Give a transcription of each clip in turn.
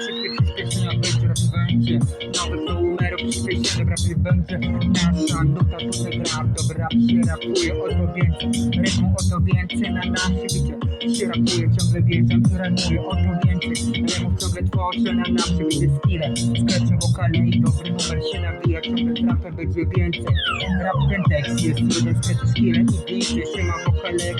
szybkie przyspieszenia będzie rozwęcie Nowych numerów przyspieszenia prawie będzie Nasza nuta tutaj gra Dobra się rapuje o to więcej Rytmu o to więcej na nasze bicie się rapuje ciągle wiedzą i ranuje o to więcej Rymów ciągle tworzę na nasze bicie skille Skrecze wokalne i dobry numer się nabija Ciągle z rapem będzie więcej. Rap ten tekst jest jeden skreczy skille i bliżej się ma wokale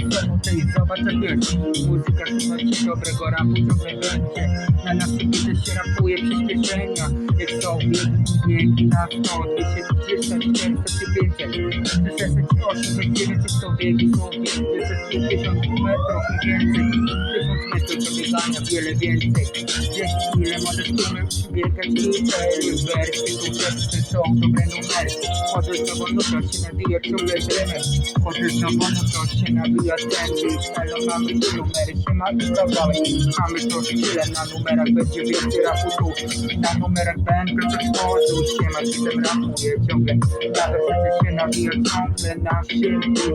to jest zobacz jak jest Muzyka słuchajcie dobrego rapu ciągle będzie. Na nasze bicie się rapuje przyspieszenia. Jak są biegi biegi na 100, 200, 300, 400 czy 500 368, 900 są biegi, są biegi 250 metrów. i więcej 1000 metrów do biegania, wiele więcej Wiesz ile możesz tłumy biegać i cztery wersy teksty są dobre numery Chodzisz na wolno, się nabija ciągle dremem Chodzisz na wolno, się nabija ten beat Elo mamy tu numery, się ma i Mamy to tyle na numerach, będzie więcej rapu Na numerach będę tworzył się ma Widzem rapuje ciągle Na wersecie się nabija ciągle na silnicie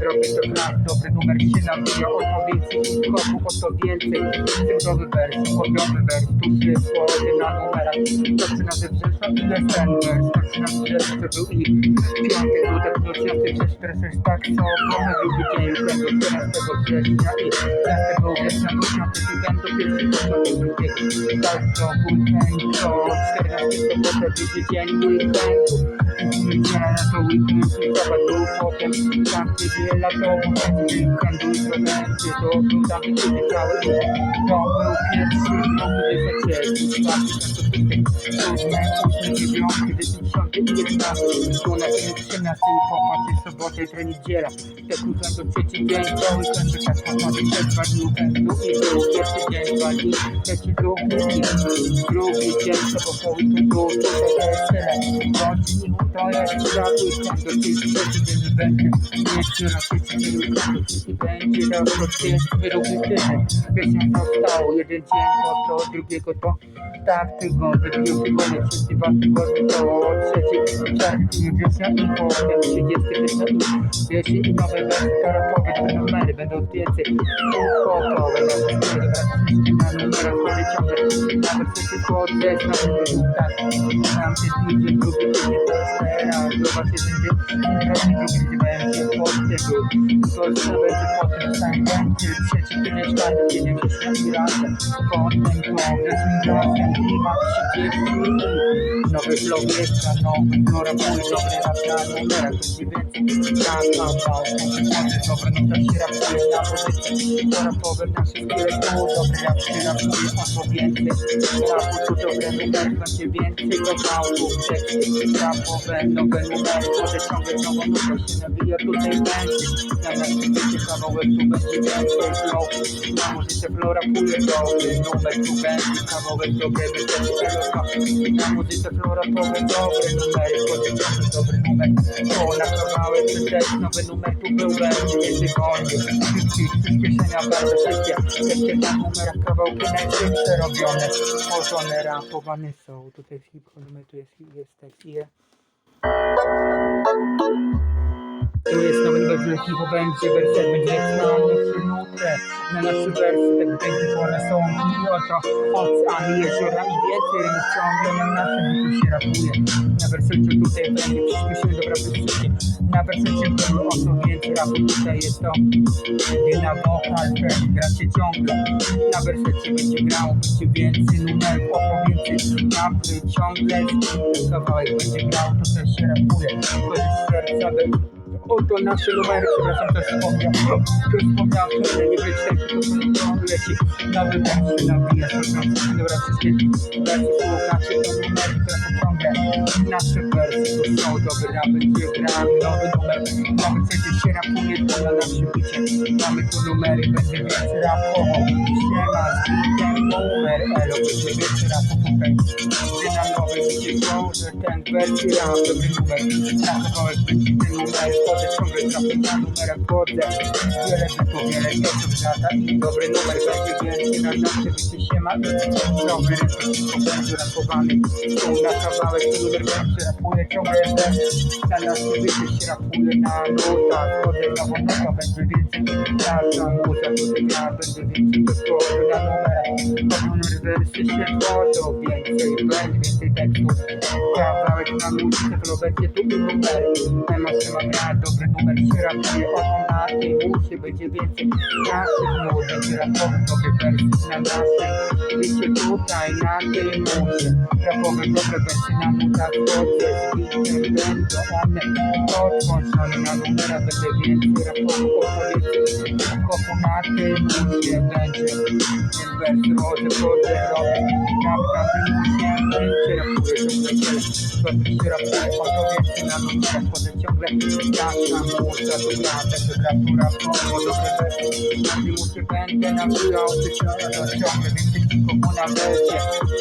Robię to klas, dobry numer się nabija O to więcej hip-hopu, o to więcej Cyfrowy wers, podiowy wers Tu się tworzy na numerach. Zaczyna ze wrzesza, ile ten wers Zaczyna ze wrzesza, to był ich Piąty, nocniaty, przez teraz jest tak Co obrony drugi dzień lutego 14 września i 15 września Nocniaty, weekend do pierwszy, początek drugiego Tak, to weekend, to 14 sobotę, drugi dzień weekendu. Niedziela to weekend, sobotu, był potem Każdy dzień latowo, będzie weekendu Jutro będzie, to oglądamy kiedy cały dzień To był pierwszy, to będzie zaczęli Czwarty, ten to tytek, ósmy, ósmy, dziewiąty, dziesiąty i jedenasty Dwunasty, trzynasty i popatrz, jest sobota, jutro niedziela Te weekend to trzeci dzień, to to czas pochodzi Te dwa dni weekendu i był pierwszy dzień, dwa dni Trzeci, drugi i drugi dzień, to po południu był tutaj to jest tyle Godzin, to jest za weekend, do tej trzeci dzień i będzie Jeszcze raz trzeci dzień weekendu, trzeci będzie raz do trzeci, drugi tydzień Pieśń zostało, jeden dzień to to, drugiego to tak tygodnie, drugi tygodnie, trzeci dwa tygodnie to trzeci czerwca, września i potem 30 września i jeśli i nowe wersy to rapowe, to numery będą więcej hip-hopowe, na wszystkie na numerach chodzę ciągle, na wersety chodzę, na wyrzutach, nam się idzie, drugi tydzień to jest teraz, zobacz jeden dzień, drugi drugi dzień będzie pod tego, to jeszcze będzie potem, sam będzie trzeci tydzień, czwarty tydzień, września i razem, potem to wrześni razem i ma 30 Nowy jest na nowym, Flora były dobre rap na numerach, będzie więcej na kawał, może dobre, no to się rapuje na pozycji, to rapowe nasze skille to dobry rap się rapuje, o to więcej, rapu to dobre numery, będzie więcej kawałków, teksty, rapowe, nowe numery, chodzę ciągle znowu, no to się nabija tutaj będzie, na naszym wiecie kawałek tu będzie więcej flow, na muzyce Flora puje dobry numer, tu będzie kawałek dobry, będzie wielka, na muzyce Flora powie dobre numery, ciągle dobry numer, to na kawałek też nowy numer tu był będzie między koniu, przyspieszenia bardzo szybkie, jeszcze na numerach kawałki najszybsze robione, tworzone, rapowane są, tutaj w hip-hop numer tu jest, jest tekst, ile tu jest nowy że hip będzie wersja, będzie na naszą nutę, na nasze wersy, tak będzie one są i oto oceany, jeziora i rymów ciągle na naszym bitu się rapuje. Na wersecie tutaj będzie przyspieszenie dobra wszystkie. Na wersecie było o to więcej rapu, tutaj jest to gdy na wokal też gracie ciągle. Na wersecie będzie grało, będzie więcej numerów, o to więcej napry ciągle, ten kawałek będzie grał, to też się rapuje. To jest serca, Oto nasze numery, przepraszam, też wspomniał. Już wspomniałem, że nie być taki, to leci. Nowy wersy nabija, to znaczy, dobra, wszystkie słuchacie, to numery, które są ciągle. Nasze wersy to są dobre, rap będzie grany, nowy numer. Nawet chcecie się rapuje, to na naszym bicie. Mamy tu numery, będzie więcej rapowo. Siema, z bitem numer, elo, będzie więcej rapu tutaj. Gdy na nowy bicie, że ten wersy rap, dobry numer. Na kawałek będzie ten numer, chodzę ciągle na dobry numer będzie na nasze bicie się ma. Rytm, rapowany. Tu na kawałek, numer rapuje ciągle. Na się rapuje na nutą, będzie więcej. Muza, tutaj gra, będzie więcej. Skoro na. Numer wersy się tworzą Więcej będzie, więcej tekstów Kawałek na muzykę, to będzie tu i numer. Emocja ma gra, dobry numer się rapuje Oto na tej musie będzie więcej. Naszych nut Będzie rapowy, dobre wersy na naszym Wiecie tutaj na tej musie Rapowe, dobre wersy na z bitem, będą one. Podłączone na numerach Będzie więcej rapowych opowieści Kopo na musie będzie. Ten wers rodzę, chodzę, robię Rap na tej musie będzie Rapuję, ciągle się rapuje Oto więcej na nutach Chodzę ciągle Jasna musa, to prawda Temperatura, dobre wersy Na musie będę nawijał Ciągle więcej komu na wersję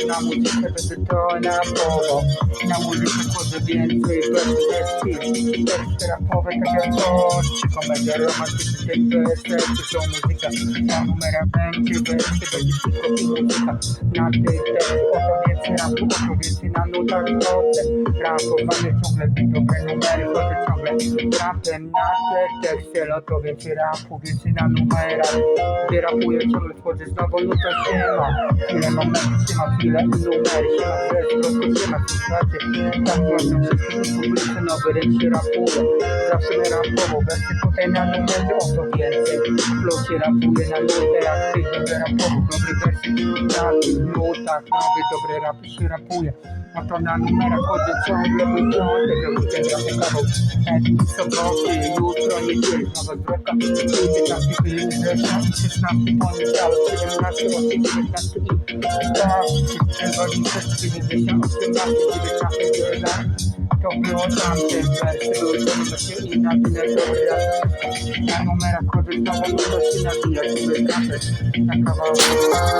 Na muzykę to na powo. Na muzykę chodzę więcej wersji Wersy rapowe tak jak to Czy komedia romantyczna to muzyka Na numera będzie Będzie tylko i muzyka Na tej tekst Oto więcej rapu Oto więcej na nutach Rapowane ciągle dobre numery rapem na te teksty Oto więcej rapu Więcej na numerach Gdy rapuję ciągle wchodzę znowu nuta się ma. Chwilę momentów się ma chwilę i numery się ma Wreszcie prosto się ma słuchajcie Tak właśnie wszystkie publicy nowy ręcz się rapuje Zawsze my rapowo Wersy tutaj na numerze oto więcej. Flow się rapuje na nutę jak ty Dobre rapowo, dobre wersy Na tych nutach Nowy dobre rapy się rapuje. A to na numerach chodzę ciągle do piątek Weekend rapy kawał Edwin soboty, jutro niedzieli Nowa zwrotka, 15 chwili września i 16 poniedziałek 17, 19 i tak 3 90, 18, 19, 19 to było tamte wersy, były to numery i na tyle dobry raz Na numerach chodzę znowu, to się nabija, żeby trafę na kawałek